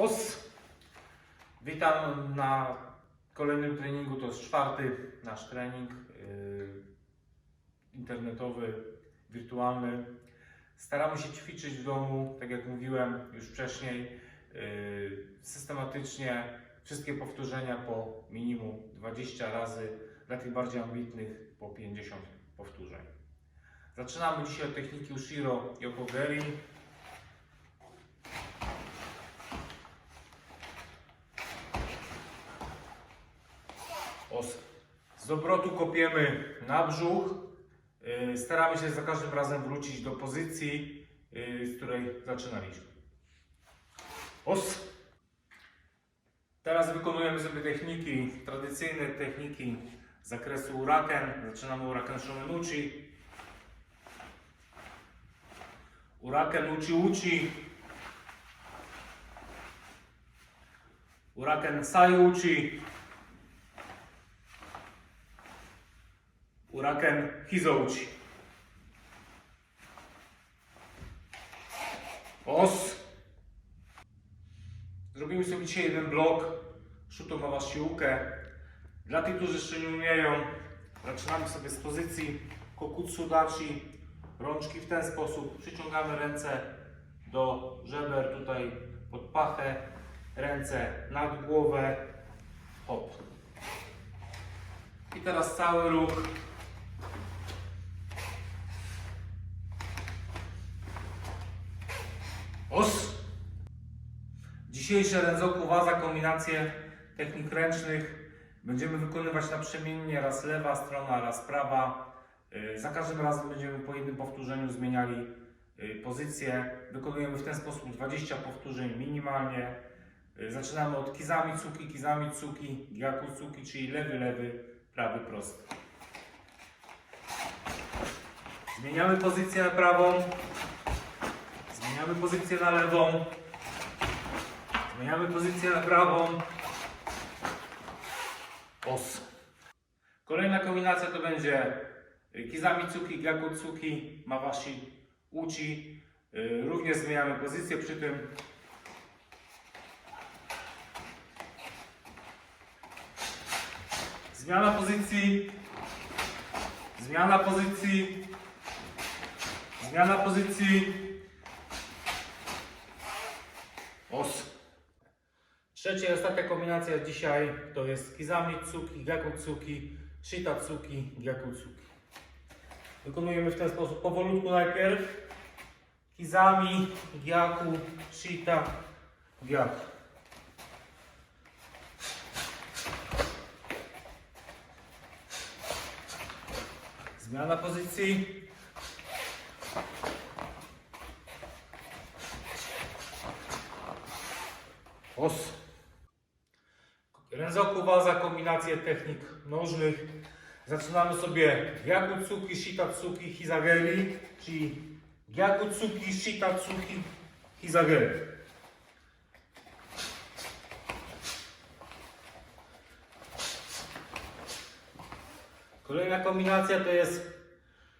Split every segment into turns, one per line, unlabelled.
OS. Witam na kolejnym treningu. To jest czwarty nasz trening yy, internetowy, wirtualny. Staramy się ćwiczyć w domu, tak jak mówiłem już wcześniej, yy, systematycznie wszystkie powtórzenia po minimum 20 razy, dla tych bardziej ambitnych po 50 powtórzeń. Zaczynamy dzisiaj od techniki Ushiro Yokogeri. Os. Z obrotu kopiemy na brzuch. Yy, Staramy się za każdym razem wrócić do pozycji, yy, z której zaczynaliśmy. Os. Teraz wykonujemy sobie techniki, tradycyjne techniki z zakresu uraken. Zaczynamy uraken shomenuchi. Uraken uchi uchi. Uraken sai uchi. Uraken Hizouchi. Os. Zrobimy sobie dzisiaj jeden blok Shutomowa siłkę. Dla tych, którzy jeszcze nie umieją, zaczynamy sobie z pozycji Kokutsu Dachi. Rączki w ten sposób. Przyciągamy ręce do żeber, tutaj pod pachę. Ręce nad głowę. Hop. I teraz cały ruch Os! Dzisiejsze Renzoku Waza kombinacje technik ręcznych będziemy wykonywać naprzemiennie raz lewa strona, raz prawa. Yy, Za każdym razem będziemy po jednym powtórzeniu zmieniali yy, pozycję. Wykonujemy w ten sposób 20 powtórzeń minimalnie. Yy, Zaczynamy od kizami cuki, kizami cuki, gyaku cuki, czyli lewy, lewy, prawy, prosty. Zmieniamy pozycję na prawą. Zmieniamy pozycję na lewą. Zmieniamy pozycję na prawą. Os. Kolejna kombinacja to będzie y, Kizami Tsuki, Gyaku Tsuki, Mawashi Uchi. Y, Również zmieniamy pozycję przy tym. Zmiana pozycji. Zmiana pozycji. Zmiana pozycji. Os. Trzecia i ostatnia kombinacja dzisiaj to jest Kizami Tsuki, Gyaku Tsuki, Shita Tsuki, Gyaku Tsuki. Wykonujemy w ten sposób powolutku najpierw. Kizami, Gyaku, Shita, Gyaku. Zmiana pozycji. Os. Renzoku waza, kombinacje technik nożnych. Zaczynamy sobie Gyakutsuki, Shitatsuki, Hizageri, czyli Gyakutsuki, Shitatsuki, Hizageri. Kolejna kombinacja to jest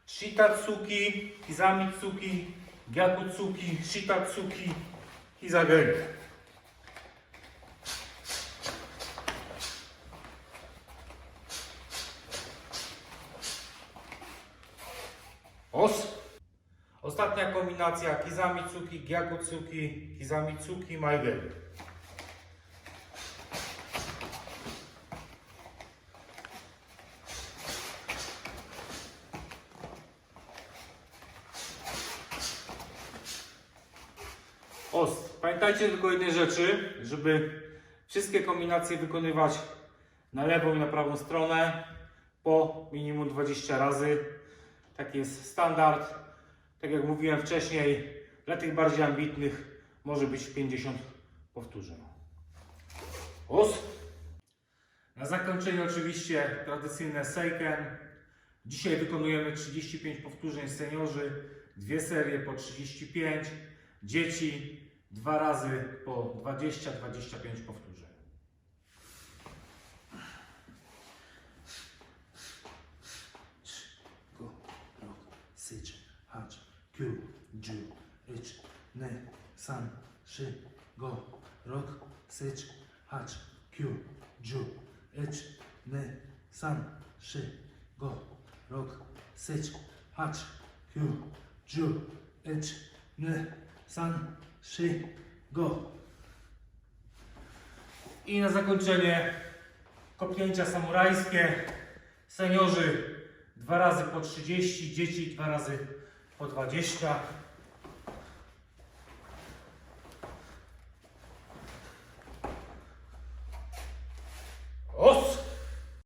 Shitatsuki, Hizamitsuki, Gyakutsuki, Shitatsuki, Hizageri. Os. Ostatnia kombinacja Kizamitsuki, Gyakutsuki, Kizamitsuki, Maigeri. Os. Pamiętajcie tylko jednej rzeczy, żeby wszystkie kombinacje wykonywać na lewą i na prawą stronę po minimum 20 razy. Taki jest standard. Tak jak mówiłem wcześniej, dla tych bardziej ambitnych może być 50 powtórzeń. Os. Na zakończenie oczywiście tradycyjne seiken. Dzisiaj wykonujemy 35 powtórzeń seniorzy, dwie serie po 35, dzieci dwa razy po 20-25 powtórzeń.
go, rok, kyu, dżu, rycz, ne, san, szy,
go, rok, sycz, hacz, kiu, dziu, ecz, ny, san, szy, go, rok, sycz, hacz, kiu, dziu, ecz, ny, san, szy, go. I na zakończenie kopnięcia samurajskie. Seniorzy dwa razy po 30, dzieci dwa razy po 20.